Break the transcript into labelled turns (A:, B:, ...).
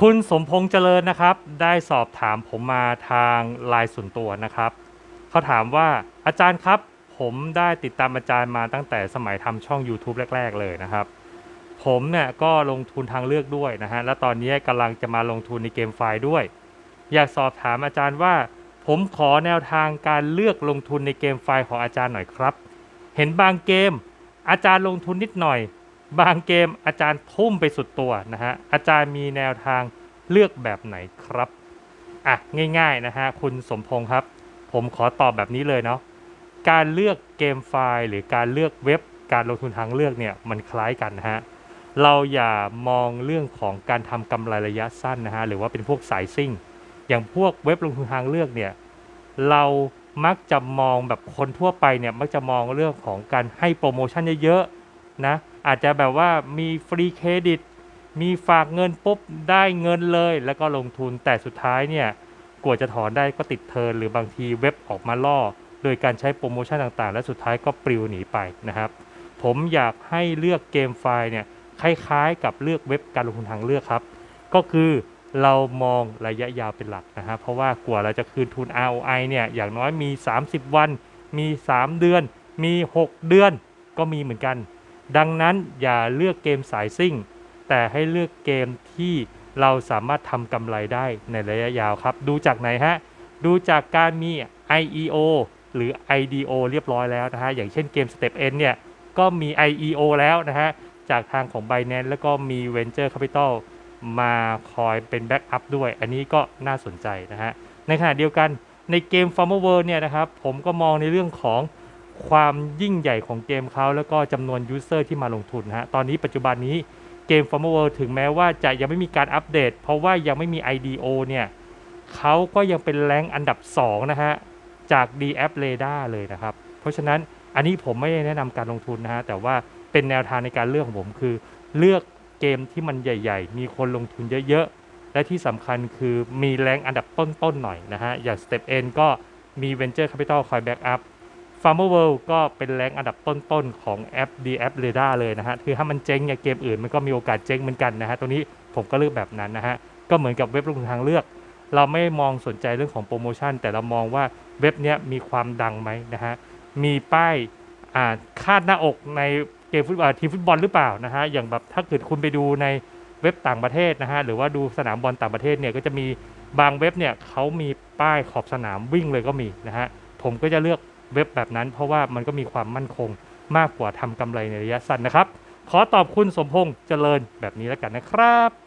A: คุณสมพงษ์เจริญนะครับ ได้สอบถามผมมาทางไลน์ส่วนตัวนะครับเขาถามว่าอาจารย์ครับ ผมได้ติดตามอาจารย์มาตั้งแต่สมัยทำช่อง YouTube แรก ๆ เลยนะครับ ผมเนี่ยก็ลงทุนทางเลือกด้วยนะฮะและตอนนี้กำลังจะมาลงทุนในเกมไฟล์ด้วย อยากสอบถามอาจารย์ว่า ผมขอแนวทางการเลือกลงทุนในเกมไฟล์ของอาจารย์หน่อยครับ เห็นบางเกม อาจารย์ลงทุนนิดหน่อย บางเกมอาจารย์ทุ่มไปสุดตัวนะฮะอาจารย์มีแนวทางเลือกแบบไหนครับอะง่ายๆนะฮะคุณสมพงษ์ครับ ผมขอตอบแบบนี้เลยเนาะการเลือกเกมไฟล์ หรือการเลือกเว็บ การลงทุนทางเลือกเนี่ยมันคล้ายกันนะฮะเราอย่ามองเรื่องของการทำกำไรระยะสั้นนะฮะหรือว่าเป็นพวกสายซิ่ง อย่างพวกเว็บลงทุนทางเลือกเนี่ยเรามักจะมองแบบคนทั่วไปเนี่ยมักจะมองเรื่องของการให้โปรโมชั่นเยอะๆนะ อาจจะแบบว่ามีฟรีเครดิต มีฝากเงินปุ๊บได้เงินเลย แล้วก็ลงทุนแต่สุดท้ายเนี่ยกว่าจะถอนได้ก็ติดเทิร์นหรือบางทีเว็บออกมาล่อ โดยการใช้โปรโมชั่นต่างๆ และสุดท้ายก็ปลิวหนีไปนะครับ ผมอยากให้เลือกเกมไฟล์เนี่ยคล้ายๆ กับเลือกเว็บการลงทุนทางเลือกครับ ก็คือเรามองระยะยาวเป็นหลักนะฮะเพราะว่ากว่าเราจะคืนทุน ROI เนี่ยอย่างน้อยมี 30 วัน มี 3 เดือน มี 6 เดือนก็มีเหมือนกัน ดังนั้นอย่าเลือกเกมสายซิ่ง แต่ให้เลือกเกมที่เราสามารถทำกำไรได้ในระยะยาวครับ ดูจากไหนฮะ ดูจากการมี IEO หรือ IDO เรียบร้อยแล้วนะฮะ อย่างเช่นเกม Step N เนี่ย ก็มี IEO แล้วนะฮะ จากทางของ Binance แล้วก็มี Venture Capital มาคอยเป็นแบ็กอัพด้วย อันนี้ก็น่าสนใจนะฮะ ในขณะเดียวกันในเกม Farmer World เนี่ยนะครับ ผมก็มองในเรื่องของ ความยิ่งใหญ่ของเกมเขาแล้วก็จำนวนยูเซอร์ที่มาลงทุนฮะตอนนี้ปัจจุบันนี้เกม Farmer World ถึงแม้ว่าจะยังไม่มีการอัปเดต เพราะว่ายังไม่มี IDO เนี่ยเขาก็ยังเป็นแรงอันดับ 2 นะฮะ จาก d a p Radar เลยนะครับ เพราะฉะนั้นอันนี้ผมไม่ได้แนะนำการลงทุนนะฮะ แต่ว่าเป็นแนวทางในการเลือกของผมคือ เลือกเกมที่มันใหญ่ ๆ มีคนลงทุนเยอะๆ และที่สำคัญคือมีแรงอันดับต้นๆหน่อยนะฮะ อย่าง Step N ก็มี Venture Capital คอยแบ็กอัพ Farmer World ก็เป็นแรงอันดับต้นๆ ของแอป d a p Radar เลยนะฮะ คือถ้ามันเจ๊งเนี่ยเกมอื่นมันก็มีโอกาสเจ๊งเหมือนกันนะฮะตรงนี้ผมก็เลือกแบบนั้นนะฮะ ก็เหมือนกับเว็บลงทุนทางเลือก เราไม่มองสนใจเรื่องของโปรโมชั่น แต่เรามองว่าเว็บเนี้ยมีความดังไหมนะฮะ มีป้ายอ่าคาดหน้าอกในเกมฟุตบอลทีมฟุตบอลหรือเปล่านะฮะ อย่างแบบถ้าเกิดคุณไปดูในเว็บต่างประเทศนะฮะ หรือว่าดูสนามบอลต่างประเทศเนี่ยก็จะมีบางเว็บเนี่ยเขามีป้ายขอบสนามวิ่งเลยก็มีนะฮะ ผมก็จะเลือก เว็บแบบนั้น เพราะว่ามันก็มีความมั่นคงมากกว่าทำกำไรในระยะสั้นนะครับ ขอตอบคุณสมพงษ์เจริญแบบนี้แล้วกันนะครับ